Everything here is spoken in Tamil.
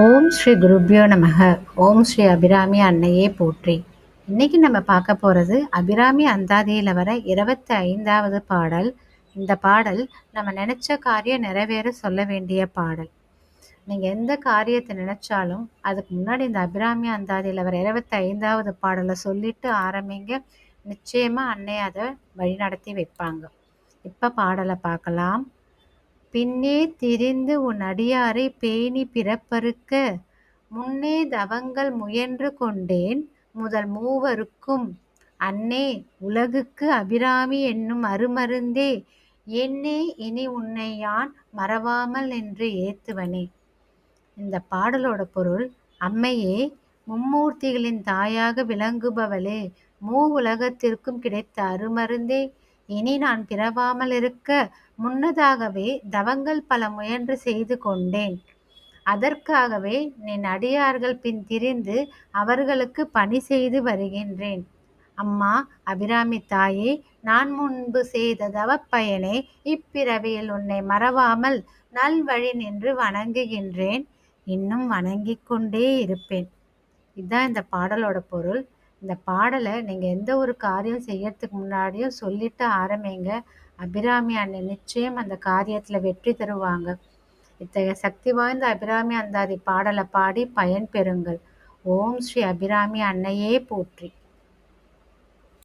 ஓம் ஸ்ரீ குருப்யோ நமக. ஓம் ஸ்ரீ அபிராமி அன்னையே போற்றி. இன்னைக்கு நம்ம பார்க்க போகிறது அபிராமி அந்தாதியில் வர இருபத்தி ஐந்தாவது பாடல். இந்த பாடல் நம்ம நினச்ச காரியம் நிறைவேற சொல்ல வேண்டிய பாடல். நீங்கள் எந்த காரியத்தை நினச்சாலும் அதுக்கு முன்னாடி இந்த அபிராமி அந்தாதியில் வர இருபத்தி ஐந்தாவது பாடலை சொல்லிட்டு ஆரம்பிங்க. நிச்சயமாக அன்னை அதை வழிநடத்தி வைப்பாங்க. இப்போ பாடலை பார்க்கலாம். பின்னே திரிந்து உன் அடியாரை பேணி பிறப்பறுக்க. முன்னே தவங்கள் முயன்று கொண்டேன் முதல் மூவருக்கும். அன்னே உலகுக்கு அபிராமி என்னும் அருமருந்தே. என்னே இனி உன்னை யான் மறவாமல் என்று ஏத்துவனே. இந்த பாடலோட பொருள் அம்மையே மும்மூர்த்திகளின் தாயாக விளங்குபவளே மூ உலகத்திற்கும் கிடைத்த அருமருந்தே. இனி நான் பிறவாமல் இருக்க முன்னதாகவே தவங்கள் பல முயன்று செய்து கொண்டேன். அதற்காகவே நின் அடியார்கள் பின் திரிந்து அவர்களுக்கு பணி செய்து வருகின்றேன். அம்மா அபிராமி தாயே நான் முன்பு செய்த தவப்பயனே இப்பிறவியில் உன்னை மறவாமல் நல்வழி நின்று வணங்குகின்றேன். இன்னும் வணங்கிக் கொண்டே இருப்பேன். இதுதான் இந்த பாடலோட பொருள். இந்த பாடலை நீங்கள் எந்த ஒரு காரியம் செய்யறதுக்கு முன்னாடியும் சொல்லிட்டு ஆரம்பிங்க. அபிராமி அண்ணன் நிச்சயம் அந்த காரியத்தில் வெற்றி தருவாங்க. இத்தகைய சக்தி வாய்ந்த அபிராமி அந்தாதி பாடலை பாடி பயன் பெறுங்கள். ஓம் ஸ்ரீ அபிராமி அன்னையே போற்றி.